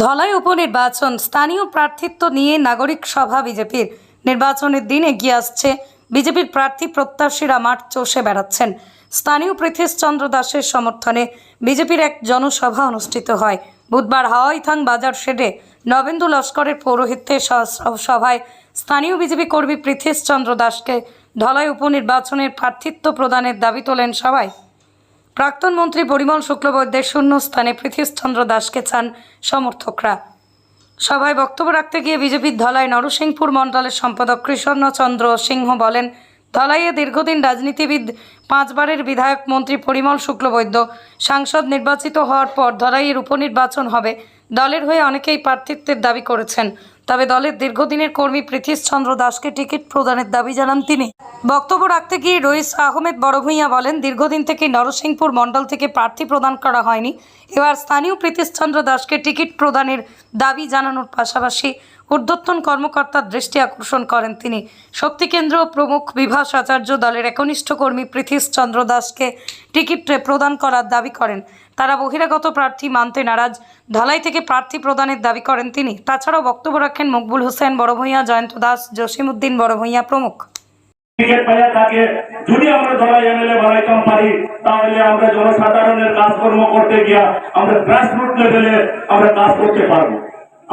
ধলাই উপনির্বাচন। স্থানীয় প্রার্থিত্ব নিয়ে নাগরিক সভা বিজেপির। নির্বাচনের দিন এগিয়ে আসছে। বিজেপির প্রার্থী প্রত্যাশীরা মাঠ চষে বেড়াচ্ছেন। স্থানীয় পৃথেশ চন্দ্র দাসের সমর্থনে বিজেপির এক জনসভা অনুষ্ঠিত হয়। বুধবার হাওয়াইথাং বাজার শেডে নবেন্দু লস্করের পৌরোহিত্যে সভায় স্থানীয় বিজেপি কর্মী পৃথেশ চন্দ্র দাসকে ধলাই উপনির্বাচনের প্রার্থিত্ব প্রদানের দাবি তোলেন সবাই। প্রাক্তন মন্ত্রী পরিমল শুক্লবৈদ্যের শূন্য স্থানে পৃথিশচন্দ্র দাসকে চান সমর্থকরা। সভায় বক্তব্য রাখতে গিয়ে বিজেপির ধলাই নরসিংপুর মণ্ডলের সম্পাদক কৃষ্ণচন্দ্র সিংহ বলেন, ধলাইয়ে দীর্ঘদিন রাজনীতিবিদ, পাঁচবারের বিধায়ক মন্ত্রী পরিমল শুক্লবৈদ্য, সাংসদ নির্বাচিত হওয়ার পর ধলাইয়ের উপনির্বাচন হবে, দলের হয়ে অনেকেই প্রার্থিত্বের দাবি করেছেন। তবে দলের দীর্ঘদিনের কর্মী পৃথিশচন্দ্র দাসকে টিকিট প্রদানের দাবি জানান তিনি। বক্তব্য রাখতে গিয়ে রইস আহমেদ বড়ভূঁইয়া বলেন, দীর্ঘদিন থেকে নরসিংপুর মণ্ডল থেকে প্রার্থী প্রদান করা হয়নি। এবার স্থানীয় পৃথিশচন্দ্র দাসকে টিকিট প্রদানের দাবি জানানোর পাশাপাশি ঊর্ধ্বতন কর্মকর্তার দৃষ্টি আকর্ষণ করেন তিনি। শক্তিকেন্দ্র প্রমুখ বিভাস আচার্য দলের একনিষ্ঠ কর্মী পৃথিশচন্দ্র দাসকে টিকিট প্রদান করার দাবি করেন। তারা বহিরাগত প্রার্থী মানতে নারাজ। ঢালাই থেকে প্রার্থী প্রদানের দাবি করেন তিনি। তাছাড়াও বক্তব্য রাখেন মকবুল হোসেন বড়ভূঁইয়া, জয়ন্ত দাস, জসিমউদ্দিন বড়ভূঁইয়া প্রমুখ। টিকিট পাইয়া থাকে। যদি আমরা ধলাই এমএলএ বানাইতাম পারি, তাহলে আমরা জনসাধারণের কাজকর্ম করতে গিয়া আমরা গ্রাসরুট লেভেলে আমরা কাজ করতে পারব।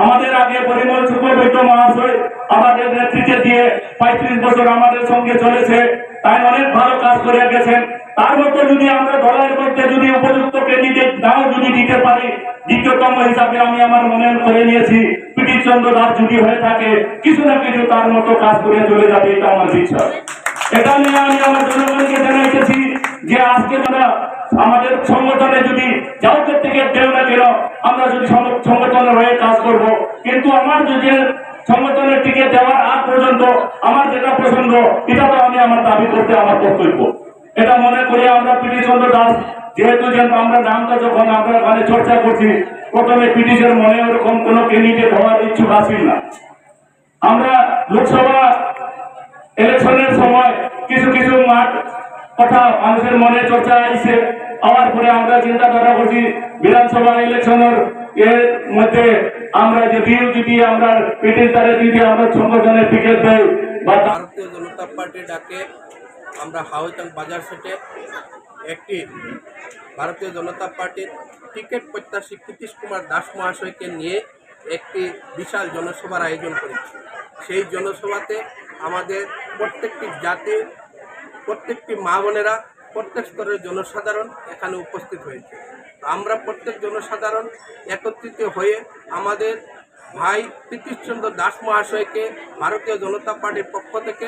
আমাদের আগে পরিমল শুক্লবৈদ্য মহাশয় আমাদের নেতৃত্বে দিয়ে পঁয়ত্রিশ বছর আমাদের সঙ্গে চলেছে, তাই অনেক ভালো কাজ করে গেছেন। তার মধ্যে যদি আমরা ধলাইয়ের মধ্যে যদি উপযুক্ত ক্যান্ডিডেট নাও যদি দিতে পারি, দ্বিতীয়তম হিসাবে আমি আমার মনে করে নিয়েছি। চন্দ্র দাস যদি হয়ে থাকে, কিছু না কিছু তার মতো কাজ করে চলে যাবে, এটা আমার বিশ্বাস। এটা নিয়ে আমি আমার জনগণকে জানাইতেছি যে আজকে তারা আমাদের সংগঠনে যদি যাওকে থেকে দেও না কেন, আমরা যদি সংগঠনের হয়ে কাজ করব। কিন্তু আমার যদি সংগঠনের টিকে দেওয়ার আগ পর্যন্ত আমার যেটা পছন্দ, এটা তো আমি আমার দাবি করতে আমার কর্তব্য। এটা মনে করি আমরা পিটি চন্দ্র দাস, যেহেতু যে আমরা নামটা যখন আমরা ওখানে চর্চা করছি প্রথমে পিটিশের মনে ওরকম কোনো ক্যান্ডিডেট হওয়ার ইচ্ছুক আসিল না। আমরা লোকসভা ইলেকশনের সময় কিছু কিছু মাঠ কথা মানুষের মনে চর্চা আইছে। হওয়ার পরে আমরা চিন্তাধারা করছি, বিধানসভা ইলেকশনের এর মধ্যে আমরা যদিও যদি আমরা পিটির দ্বারা যদি আমরা সংগঠনের টিকিট দেয় বা ভারতীয় জনতা পার্টি ডাকে আমরা হাওয়াইতাং বাজার সেটে একটি ভারতীয় জনতা পার্টির টিকিট প্রত্যাশী নীতিশ কুমার দাস মহাশয়কে নিয়ে একটি বিশাল জনসভার আয়োজন করেছি। সেই জনসভাতে আমাদের প্রত্যেকটি জাতি, প্রত্যেকটি মা বোনেরা, প্রত্যেক স্তরের জনসাধারণ এখানে উপস্থিত হয়েছে। আমরা প্রত্যেক জনসাধারণ একত্রিত হয়ে আমাদের ভাই প্রীতিশচন্দ্র দাস মহাশয়কে, ভারতীয় জনতা পার্টির পক্ষ থেকে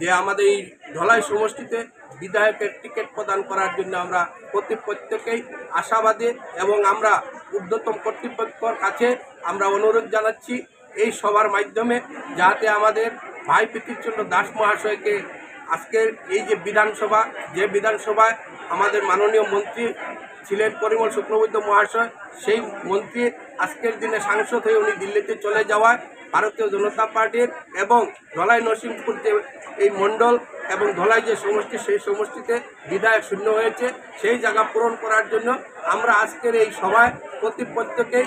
যে আমাদের এই ধলাই সমষ্টিতে বিধায়কের টিকিট প্রদান করার জন্য আমরা প্রতি প্রত্যেকেই আশাবাদী এবং আমরা ঊর্ধ্বতম কর্তৃপক্ষর কাছে আমরা অনুরোধ জানাচ্ছি এই সবার মাধ্যমে যাতে আমাদের ভাই প্রীতিচন্দ্র দাস মহাশয়কে আজকের এই যে বিধানসভা, যে বিধানসভায় আমাদের মাননীয় মন্ত্রী ছিলেন পরিমল শুক্লবৈদ্য মহাশয়, সেই মন্ত্রী আজকের দিনে সাংসদ হয়ে উনি দিল্লিতে চলে যাওয়ায় ভারতীয় জনতা পার্টির এবং ধলাই নরসিংপুর যে এই মণ্ডল এবং ধলাই যে সমষ্টি, সেই সমষ্টিতে বিধায়ক শূন্য হয়েছে, সেই জায়গা পূরণ করার জন্য আমরা আজকের এই সভায় প্রতি প্রত্যেকেই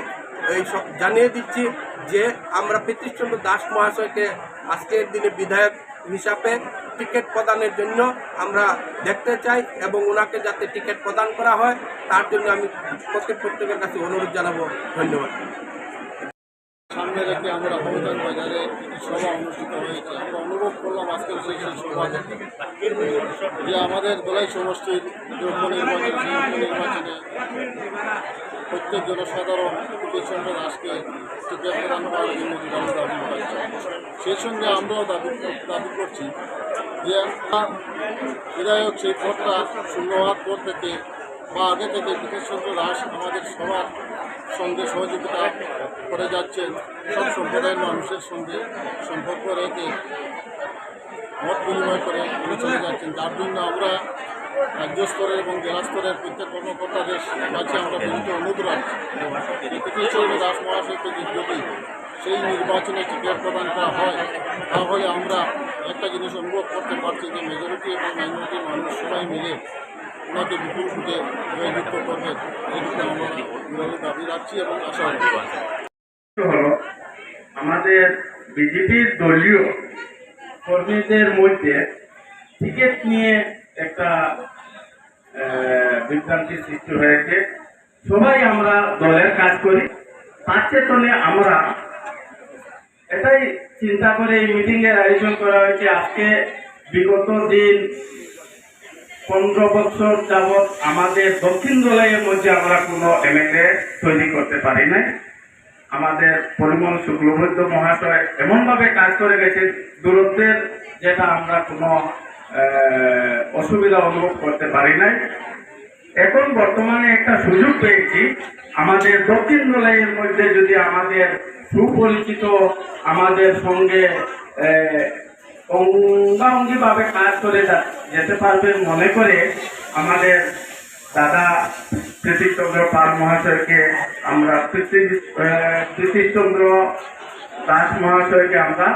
এই জানিয়ে দিচ্ছি যে আমরা প্রীতিশচন্দ্র দাস মহাশয়কে আজকের দিনে বিধায়ক হিসাবে টিকিট প্রদানের জন্য আমরা দেখতে চাই এবং ওনাকে যাতে টিকিট প্রদান করা হয়, তার জন্য আমি প্রতি প্রত্যেকের কাছে অনুরোধ জানাব। ধন্যবাদ। সামনে রেখে আমরা অবদান বাজারে সভা অনুষ্ঠিত হয়েছে। আমরা অনুভব করলাম আজকের সেই সভা যে আমাদের দোলাই সমষ্টির সেই প্রত্যেক জনসাধারণ জন্য বিধান দাবি সেই সঙ্গে আমরাও দাবি দাবি করছি যে বিধায়ক সেই পদটা শূন্য হওয়ার পর থেকে বা আগে থেকে বিশেষচন্দ্র দাস আমাদের সবার সঙ্গে সহযোগিতা করে যাচ্ছেন, সব সম্প্রদায়ের মানুষের সঙ্গে সম্পর্ক রেখে মত বিনিময় করে উনি চলে যাচ্ছেন। যার জন্য আমরা রাজ্য স্তরের এবং জেলা স্তরের প্রত্যেক কর্মকর্তাদের কাছে আমরা বিনীত কৃষ্ণচন্দ্র দাস মহাশয়কে যদি সেই নির্বাচনে টিকিট প্রদান করা হয়, তাহলে আমরা একটা জিনিস অনুভব করতে পারছি যে মেজরিটি এবং মাইনরিটি মানুষ সবাই মিলে ওনাকে বিপুল করবেন আমরা দাবি রাখছি এবং আশা আমাদের বিজেপির দলীয় কর্মীদের মধ্যে টিকিট নিয়ে একটা আহ, বিভ্রান্তি সৃষ্টি হয়েছে। সবাই আমরা দলের কাজ করি। তার চেতনে আমরা এটাই চিন্তা করে এই মিটিং এর আয়োজন করা হয়েছে। আজকে বিগত দিন পনেরো বছর যাবৎ আমাদের দক্ষিণ দলের মধ্যে আমরা কোনো এমএলএ তৈরি করতে পারি নাই। আমাদের পরিমল শুক্লবৈদ্য মহাশয় এমনভাবে কাজ করে গেছে দূরত্বের যেটা আমরা কোনো অসুবিধা অনুভব করতে পারি নাই। এখন বর্তমানে একটা সুযোগ পেয়েছি, আমাদের দক্ষিণ দলের মধ্যে যদি আমাদের সুপরিচিত আমাদের সঙ্গে অঙ্গাঙ্গি ভাবে কাজ করে যেতে পারবে মনে করে আমাদের দাদা প্রীতিচন্দ্র পাল মহাশয়কে আমরা প্রীতিচন্দ্র দাস মহাশয়কে আমরা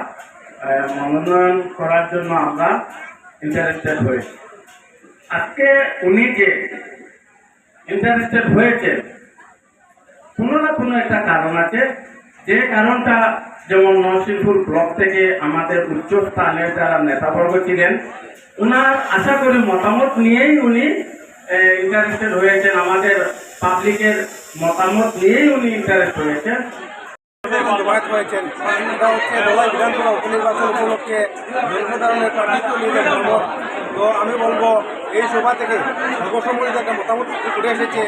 মনোনয়ন করার জন্য আমরা ইন্টারেস্টেড হয়েছি। আজকে উনি যে ইন্টারেস্টেড হয়েছে কোনো না কোনো একটা কারণ আছে। যে কারণটা যেমন নরসিংপুর ব্লক থেকে আমাদের উচ্চ স্থানীয় যারা নেতাবর্গ ছিলেন ওনার আশা করি মতামত নিয়েই উনি ইন্টারেস্টেড হয়েছেন, আমাদের পাবলিকের মতামত নিয়েই উনি ইন্টারেস্ট হয়েছেন। উপলক্ষে নিয়ে ভ্রমণ তো আমি বলব, এই সভা থেকে সর্বসম্মতিত একটা মতামত উঠে এসেছে।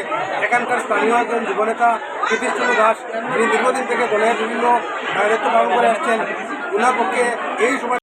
এখানকার স্থানীয় একজন যুবনেতা কীর্তিচন্দ্র দাস, যিনি দীর্ঘদিন থেকে দলের বিভিন্ন দায়িত্ব পালন করে আসছেন। ওনার পক্ষে এই সভা